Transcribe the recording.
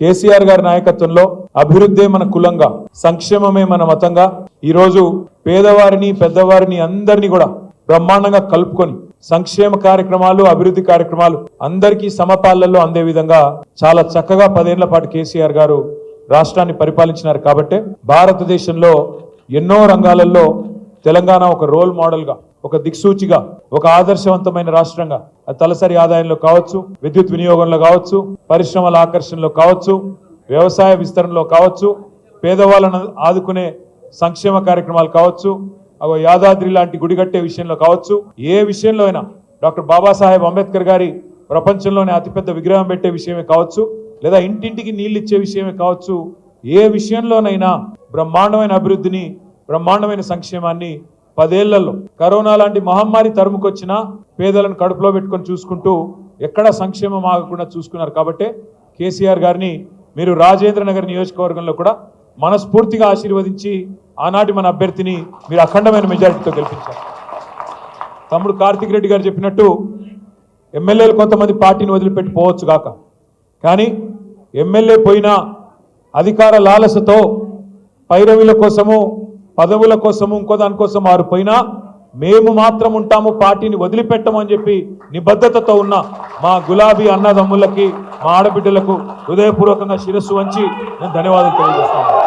కేసీఆర్ గారి నాయకత్వంలో అభివృద్ధే మన కులంగా సంక్షేమమే మన మతంగా ఈరోజు పేదవారిని పెద్దవారిని అందరినీ కూడా బ్రహ్మాండంగా కలుపుకొని సంక్షేమ కార్యక్రమాలు అభివృద్ధి కార్యక్రమాలు అందరికీ సమపాలల్లో అందే విధంగా చాలా చక్కగా పదేళ్ళ పాటు కేసీఆర్ గారు రాష్ట్రాన్ని పరిపాలించినారు కాబట్టే భారతదేశంలో ఎన్నో రంగాలలో తెలంగాణ ఒక రోల్ మోడల్గా ఒక దిక్సూచిగా ఒక ఆదర్శవంతమైన రాష్ట్రంగా. అది తలసరి ఆదాయంలో కావచ్చు విద్యుత్ వినియోగంలో కావచ్చు పరిశ్రమల ఆకర్షణలో కావచ్చు వ్యవసాయ విస్తరణలో కావచ్చు పేదవాళ్ళను ఆదుకునే సంక్షేమ కార్యక్రమాలు కావచ్చు యాదాద్రి లాంటి గుడి కట్టే విషయంలో కావచ్చు ఏ విషయంలో అయినా. డాక్టర్ బాబాసాహెబ్ అంబేద్కర్ గారి ప్రపంచంలోనే అతిపెద్ద విగ్రహం పెట్టే విషయమే కావచ్చు లేదా ఇంటింటికి నీళ్ళు ఇచ్చే విషయమే కావచ్చు ఏ విషయంలోనైనా బ్రహ్మాండమైన అభివృద్ధిని బ్రహ్మాండమైన సంక్షేమాన్ని పదేళ్ళలో కరోనా లాంటి మహమ్మారి తరుముకొచ్చినా పేదలను కడుపులో పెట్టుకొని చూసుకుంటూ ఎక్కడ సంక్షేమం ఆగకుండా చూసుకున్నారు కాబట్టే కేసీఆర్ గారిని మీరు రాజేంద్ర నగర్ నియోజకవర్గంలో కూడా మనస్ఫూర్తిగా ఆశీర్వదించి ఆనాటి మన అభ్యర్థిని మీరు అఖండమైన మెజారిటీతో గెలిపించారు. తమ్ముడు కార్తిక్ రెడ్డి గారు చెప్పినట్టు ఎమ్మెల్యేలు కొంతమంది పార్టీని వదిలిపెట్టి పోవచ్చు గాక. కానీ ఎమ్మెల్యే పోయినా అధికార లాలసతో పైరవిల కోసము పదవుల కోసము ఇంకో దానికోసం వారు పోయినా మేము మాత్రం ఉంటాము పార్టీని వదిలిపెట్టమని చెప్పి నిబద్ధతతో ఉన్న మా గులాబీ అన్నదమ్ములకి మా ఆడబిడ్డలకు హృదయపూర్వకంగా శిరస్సు వంచి నేను ధన్యవాదాలు తెలియజేస్తాను.